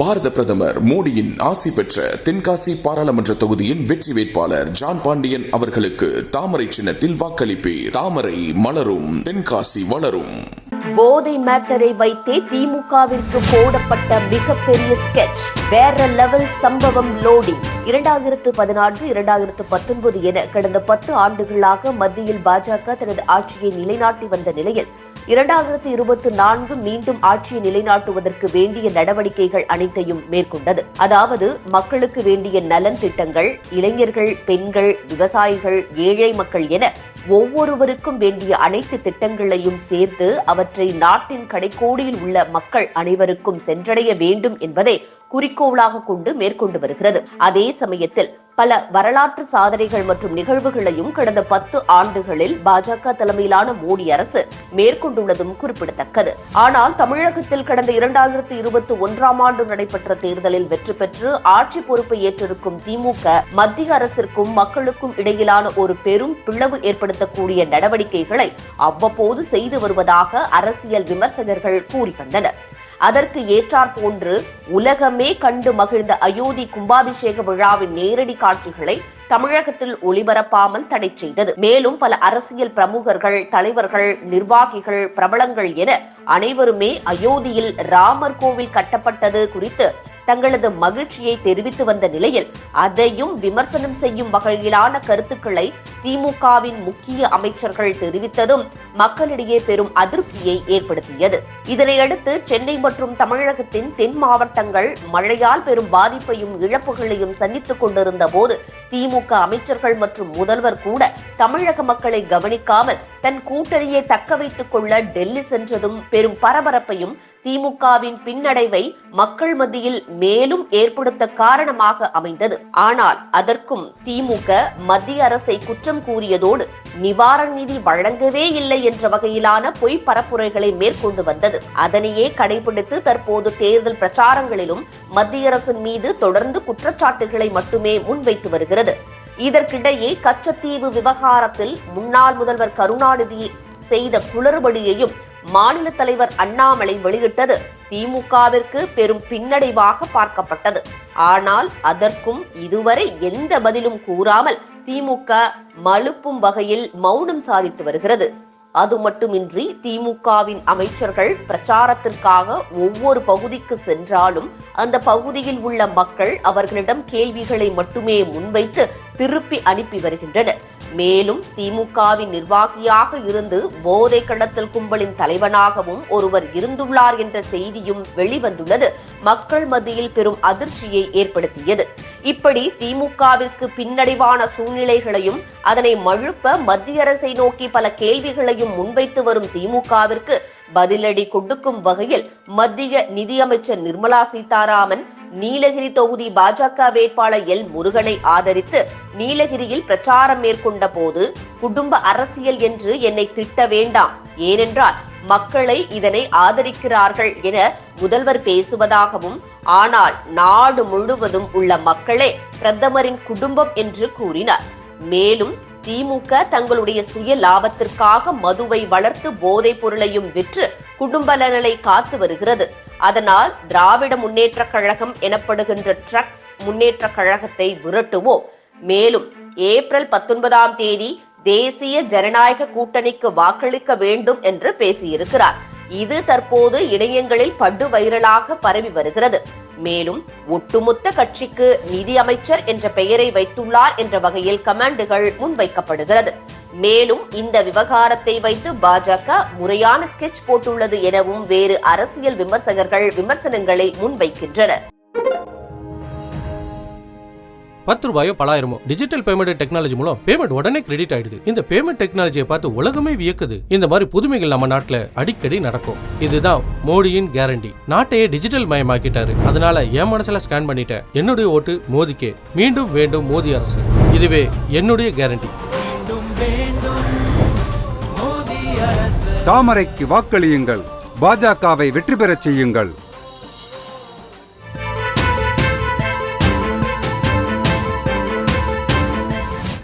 பாரத பிரதமர் மோடியின் ஆசி பெற்ற தென்காசி பாராளுமன்ற தொகுதியின் வெற்றி வேட்பாளர் ஜான் பாண்டியன் அவர்களுக்கு தாமரை சின்னத்தில் வாக்களிப்பீர். தாமரை மலரும் தென்காசி வளரும். போதை மேட்டரை வைத்தே திமுகவிற்கு போடப்பட்ட மிகப்பெரிய ஸ்கெட்ச் வேற லெவல் சம்பவம் லோடிங் இரண்டாயிரத்து பதினான்கு இரண்டாயிரத்து பத்தொன்பது என கடந்த பத்து ஆண்டுகளாக மத்தியில் பாஜக தனது ஆட்சியை நிலைநாட்டி வந்த நிலையில் இரண்டாயிரத்து இருபத்தி நான்கு மீண்டும் ஆட்சியை நிலைநாட்டுவதற்கு வேண்டிய நடவடிக்கைகள் அனைத்தையும் மேற்கொண்டது. அதாவது மக்களுக்கு வேண்டிய நலன் திட்டங்கள் இளைஞர்கள் பெண்கள் விவசாயிகள் ஏழை மக்கள் என ஒவ்வொருவருக்கும் வேண்டிய அனைத்து திட்டங்களையும் சேர்த்து அவற்றை நாட்டின் கடைக்கோடியில் உள்ள மக்கள் அனைவருக்கும் சென்றடைய வேண்டும் என்பதை குறிக்கோளாக கொண்டு மேற்கொண்டு வருகிறது. அதே சமயத்தில் பல வரலாற்று சாதனைகள் மற்றும் நிகழ்வுகளையும் கடந்த பத்து ஆண்டுகளில் பாஜக தலைமையிலான மோடி அரசு மேற்கொண்டுள்ளதும் குறிப்பிடத்தக்கது. ஆனால் தமிழகத்தில் கடந்த இரண்டாயிரத்தி இருபத்தி ஒன்றாம் ஆண்டு நடைபெற்ற தேர்தலில் வெற்றி பெற்று ஆட்சி பொறுப்பை ஏற்றிருக்கும் திமுக மத்திய அரசிற்கும் மக்களுக்கும் இடையிலான ஒரு பெரும் பிளவு ஏற்படுத்தக்கூடிய நடவடிக்கைகளை அவ்வப்போது செய்து வருவதாக அரசியல் விமர்சகர்கள் கூறி வந்தனர். அதற்கு ஏற்றாற் போன்று உலகமே கண்டு மகிழ்ந்த அயோத்தி கும்பாபிஷேக விழாவின் நேரடி காட்சிகளை தமிழகத்தில் ஒளிபரப்பாமல் தடை செய்தது. மேலும் பல அரசியல் பிரமுகர்கள் தலைவர்கள் நிர்வாகிகள் பிரபலங்கள் என அனைவருமே அயோத்தியில் ராமர் கோவில் கட்டப்பட்டது குறித்து தங்களது மகிழ்ச்சியை தெரிவித்து வந்த நிலையில் அதையும் விமர்சனம் செய்யும் வகையிலான கருத்துக்களை திமுகவின் முக்கிய அமைச்சர்கள் தெரிவித்ததும் மக்களிடையே பெரும் அதிருப்தியை ஏற்படுத்தியது. இதனையடுத்து சென்னை மற்றும் தமிழகத்தின் தென் மாவட்டங்கள் மழையால் பெரும் பாதிப்பையும் இழப்புகளையும் சந்தித்துக் கொண்டிருந்த போது திமுக அமைச்சர்கள் மற்றும் முதல்வர் கூட தமிழக மக்களை கவனிக்காமல் தன் கூட்டணியை தக்க வைத்துக் கொள்ள டெல்லி சென்றதும் பெரும் பரபரப்பையும் திமுகவின் பின்னடைவை மக்கள் மத்தியில் மேலும் ஏற்படுத்த காரணமாக அமைந்தது. ஆனால் அதற்கும் திமுக மத்திய அரசை குற்றம் கூறியதோடு நிவாரண நிதி வழங்கவே இல்லை என்ற வகையிலான பொய் பரப்புரைகளை மேற்கொண்டு வந்தது. அதனையே கடைபிடித்து தற்போது தேர்தல் பிரச்சாரங்களிலும் மத்திய அரசின் மீது தொடர்ந்து குற்றச்சாட்டுகளை மட்டுமே முன்வைத்து வருகிறது. இதற்கிடையே கச்சத்தீவு விவகாரத்தில் முன்னாள் முதல்வர் கருணாநிதி செய்த குளறுபடியையும் மாநில தலைவர் அண்ணாமலை வெளியிட்டது. திமுகவிற்கு பெரும் பின்னடைவாக பார்க்கப்பட்டது. ஆனால் அதற்கும் இதுவரை எந்த பதிலும் கூறாமல் திமுக மழுப்பும் வகையில் மௌனம் சாதித்து வருகிறது. அது மட்டுமின்றி திமுகவின் அமைச்சர்கள் பிரச்சாரத்திற்காக ஒவ்வொரு பகுதிக்கு சென்றாலும் அந்த பகுதியில் உள்ள மக்கள் அவர்களிடம் கேள்விகளை மட்டுமே முன்வைத்து திருப்பி அனுப்பி வருகின்றனர். மேலும் திமுகவின் நிர்வாகியாக இருந்து போதை கடத்தல் கும்பலின் தலைவனாகவும் ஒருவர் இருந்துள்ளார் என்ற செய்தியும் வெளிவந்துள்ளது. மக்கள் மத்தியில் பெரும் அதிர்ச்சியை ஏற்படுத்தியது. இப்படி திமுகவிற்கு பின்னடைவான சூழ்நிலைகளையும் அதனை மழுப்ப மத்திய அரசை நோக்கி பல கேள்விகளையும் முன்வைத்து வரும் திமுகவிற்கு பதிலடி கொடுக்கும் வகையில் மத்திய நிதியமைச்சர் நிர்மலா சீதாராமன் நீலகிரி தொகுதி பாஜக வேட்பாளர் எல் முருகனை ஆதரித்து நீலகிரியில் பிரச்சாரம் மேற்கொண்ட போது குடும்ப அரசியல் என்று என்னை திட்ட வேண்டாம். ஏனென்றால் மக்களை இதனை ஆதரிக்கிறார்கள் என முதல்வர் பேசுவதாகவும் ஆனால் நாடு முழுவதும் உள்ள மக்களே பிரதமரின் குடும்பம் என்று கூறினார். மேலும் திமுக தங்களுடைய சுய லாபத்திற்காக மதுவை வளர்த்து போதைப் பொருளையும் விற்று குடும்ப நலனை காத்து வருகிறது. அதனால் திராவிட முன்னேற்ற கழகம் எனப்படுகின்ற ட்ரக்ஸ் முன்னேற்ற கழகத்தை விரட்டுவோம். மேலும் ஏப்ரல் பத்தொன்பதாம் தேதி தேசிய ஜனநாயக கூட்டணிக்கு வாக்களிக்க வேண்டும் என்று பேசியிருக்கிறார். இது தற்போது இணையங்களில் படு வைரலாக பரவி வருகிறது. மேலும் ஒட்டுமொத்த கட்சிக்கு நிதி அமைச்சர் என்ற பெயரை வைத்துள்ளார் என்ற வகையில் கமெண்டுகள் முன்வைக்கப்படுகிறது. மேலும் இந்த விவகாரத்தை வைத்து பாஜக முறையான ஸ்கெட்ச் போட்டுள்ளது எனவும் வேறு அரசியல் விமர்சகர்கள் விமர்சனங்களை முன்வைக்கின்றனர். பத்து ரூபாயோ பலாயிரமோ? டிஜிட்டல் பேமெண்ட் டெக்னாலஜி மூலம் பேமெண்ட் உடனே கிரெடிட் ஆயிடுது. இந்த பேமெண்ட் டெக்னாலஜியை பார்த்து உலகமே வியக்குது. இந்த மாதிரி புதுமைகள் நம்ம நாட்டுல அடிக்கடி நடக்கும். இதுதான் மோடியின் கேரண்டி நாட்டையே டிஜிட்டல் மயமாக்கிட்டாரு. அதனால என் மனசுல ஸ்கேன் பண்ணிட்டேன். என்னுடைய ஓட்டு மோதிக்கே. மீண்டும் வேண்டும் மோடி அரசு. இதுவே என்னுடைய கேரண்டி தாமரைக்கு வாக்களியுங்கள். பாஜகவை வெற்றி பெறச் செய்யுங்கள்.